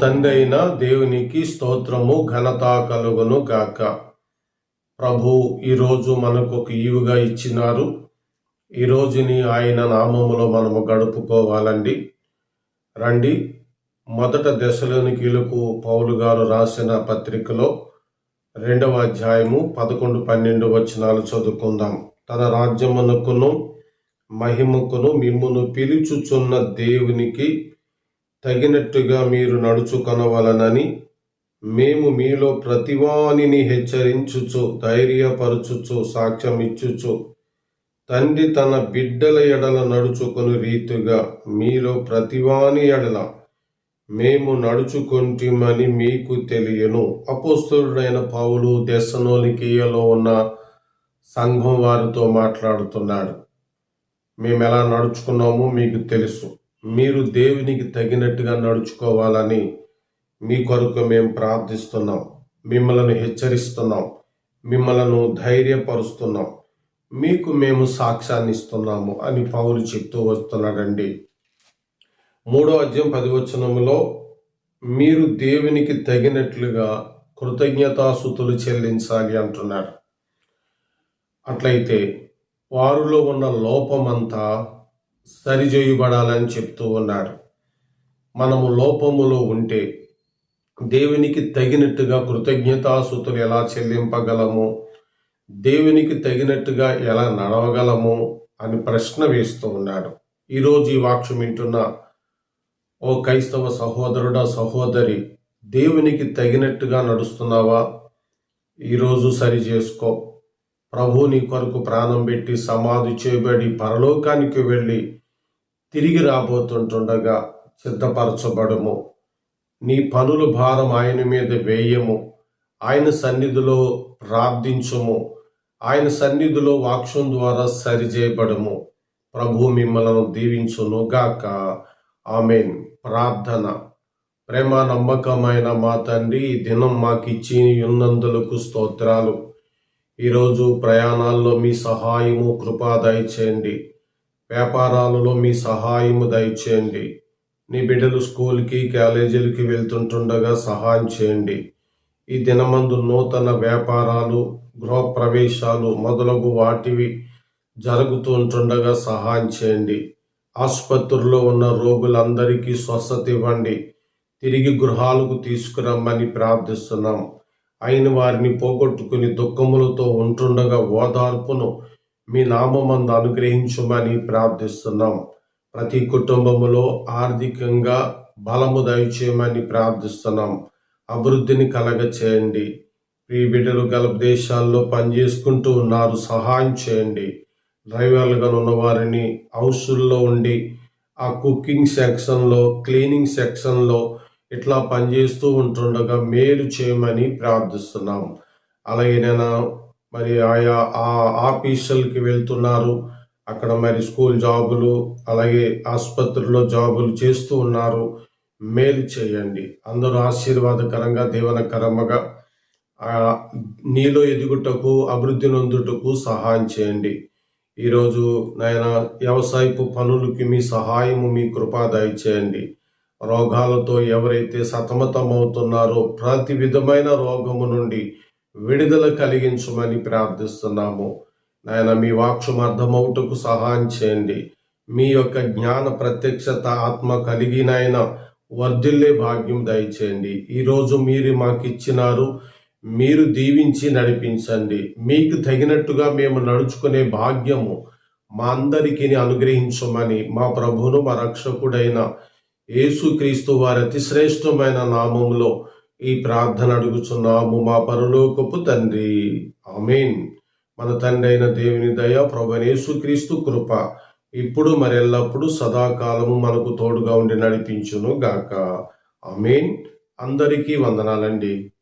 తండ్రి అయిన దేవునికి స్తోత్రము ఘనత కలుగును గాక. ప్రభు ఈరోజు మనకు ఒక ఈవుగా ఇచ్చినారు. ఈ రోజుని ఆయన నామములో మనము గడుపుకోవాలండి. రండి. మొదట దశలోనికీలకు పౌలు గారు రాసిన పత్రికలో రెండవ అధ్యాయము పదకొండు పన్నెండు వచనాలు చదువుకుందాం. తన రాజ్యమునకును మహిమకును మిమ్మును పిలుచుచున్న దేవునికి తగినట్టుగా మీరు నడుచుకొనవలనని మేము మీలో ప్రతివానిని హెచ్చరించుచు ధైర్యపరచుచు సాక్ష్యమిచ్చుచు తండ్రి తన బిడ్డల ఎడల నడుచుకొని రీతిగా మీలో ప్రతివాని ఎడల మేము నడుచుకుంటామని మీకు తెలియను. అపోస్తుడైన పౌలు దెసనోలికియలో ఉన్న సంఘం వారితో మాట్లాడుతున్నాడు. మేము ఎలా నడుచుకున్నామో మీకు తెలుసు. మీరు దేవునికి తగినట్టుగా నడుచుకోవాలని మీ కొరకు మేము ప్రార్థిస్తున్నాం. మిమ్మల్ని హెచ్చరిస్తున్నాం. మిమ్మలను ధైర్యపరుస్తున్నాం. మీకు మేము సాక్ష్యాన్ని ఇస్తున్నాము అని పౌలు చెప్తూ వస్తున్నాడండి. మూడో అధ్యాయం పదివచనములో మీరు దేవునికి తగినట్లుగా కృతజ్ఞతాసుతులు చెల్లించాలి అంటున్నారు అట్లయితే వారిలో ఉన్న లోపమంతా సరిచేయబడాలని చెప్తూ ఉన్నాడు. మనము లోపములో ఉంటే దేవునికి తగినట్టుగా కృతజ్ఞతాసుతులు ఎలా చెల్లింపగలము? దేవునికి తగినట్టుగా ఎలా నడవగలము? అని ప్రశ్న వేస్తూ ఉన్నాడు. ఈరోజు ఈ వాక్యం వింటున్న ఓ క్రైస్తవ సహోదరుడా సహోదరి దేవునికి తగినట్టుగా నడుస్తున్నావా? ఈరోజు సరి చేసుకో. ప్రభు నీ కొరకు ప్రాణం పెట్టి సమాధి చేయబడి పరలోకానికి వెళ్ళి తిరిగి రాబోతుంటుండగా సిద్ధపరచబడము. నీ పనుల భారం ఆయన మీద వేయము. ఆయన సన్నిధిలో ప్రార్థించుము. ఆయన సన్నిధిలో వాక్షం ద్వారా సరిచేయబడము. ప్రభు మిమ్మలను దీవించును గాక ఆమెన్. ప్రార్థన. ప్రేమ నమ్మకమైన మా తండ్రి ఈ దినం మాకిచ్చి ఉన్నందులకు స్తోత్రాలు. ఈరోజు ప్రయాణాల్లో మీ సహాయము కృపా దయచేయండి. వ్యాపారాలలో మీ సహాయము దయచేయండి. నీ బిడ్డలు స్కూల్కి కాలేజీలకి వెళ్తుంటుండగా సహాయం చేయండి. ఈ దినమందు నూతన వ్యాపారాలు గృహప్రవేశాలు మొదలగు వాటివి జరుగుతూ ఉంటుండగా సహాయం చేయండి. ఆసుపత్రుల్లో ఉన్న రోగులందరికీ స్వస్థత ఇవ్వండి. తిరిగి గృహాలకు తీసుకురమ్మని ప్రార్థిస్తున్నాం. అయిన వారిని పోగొట్టుకుని దుఃఖములతో ఉంటుండగా ఓదార్పును మీ నామందు అనుగ్రహించమని ప్రార్థిస్తున్నాం. ప్రతి కుటుంబములో ఆర్థికంగా బలము దయచేయమని ప్రార్థిస్తున్నాం. అభివృద్ధిని కలగ చేయండి ఈ బిడ్డలు గల దేశాల్లో పనిచేసుకుంటూ ఉన్నారు. సహాయం చేయండి. డ్రైవర్లుగా ఉన్న వారిని హౌసుల్లో ఉండి ఆ కుకింగ్ సెక్షన్లో క్లీనింగ్ సెక్షన్లో ఇట్లా పనిచేస్తూ ఉంటుండగా మేలు చేయమని ప్రార్థిస్తున్నాం. అలాగే నేను మరి ఆయా ఆ ఆఫీసులకి వెళ్తున్నారు. అక్కడ మరి స్కూల్ జాబులు అలాగే ఆసుపత్రిలో జాబులు చేస్తూ ఉన్నారు. మేలు చేయండి. అందరూ ఆశీర్వాదకరంగా దీవనకరంగా నీలో ఎదుగుటకు అభివృద్ధి నొందుటకు సహాయం చేయండి. ఈరోజు నాయన వ్యవసాయపు పనులకి మీ సహాయము మీ కృపా దయచేయండి. రోగాలతో ఎవరైతే సతమతమవుతున్నారో ప్రతి విధమైన రోగము నుండి విడుదల కలిగించమని ప్రార్థిస్తున్నాము. నాయన మీ వాక్షం అర్థమవుటకు సహాయం చేయండి. మీ యొక్క జ్ఞాన ప్రత్యక్షత ఆత్మ కలిగినైనా వర్ధిల్లే భాగ్యం దయచేయండి. ఈరోజు మీరు మాకు ఇచ్చినారు మీరు దీవించి నడిపించండి. మీకు తగినట్టుగా మేము నడుచుకునే భాగ్యము మా అందరికీ అనుగ్రహించమని మా ప్రభును మా రక్షకుడైన యేసుక్రీస్తు వారి అతి శ్రేష్టమైన నామంలో ఈ ప్రార్థన అడుగుచున్నాము మా పరలోకపు తండ్రి. ఆమెన్. మన తండ్రి అయిన దేవుని దయ ప్రభనేసు క్రీస్తు కృప ఇప్పుడు మరెల్లప్పుడు సదాకాలము మనకు తోడుగా ఉండి నడిపించును గాక. ఆమెన్. అందరికీ వందనాలండి.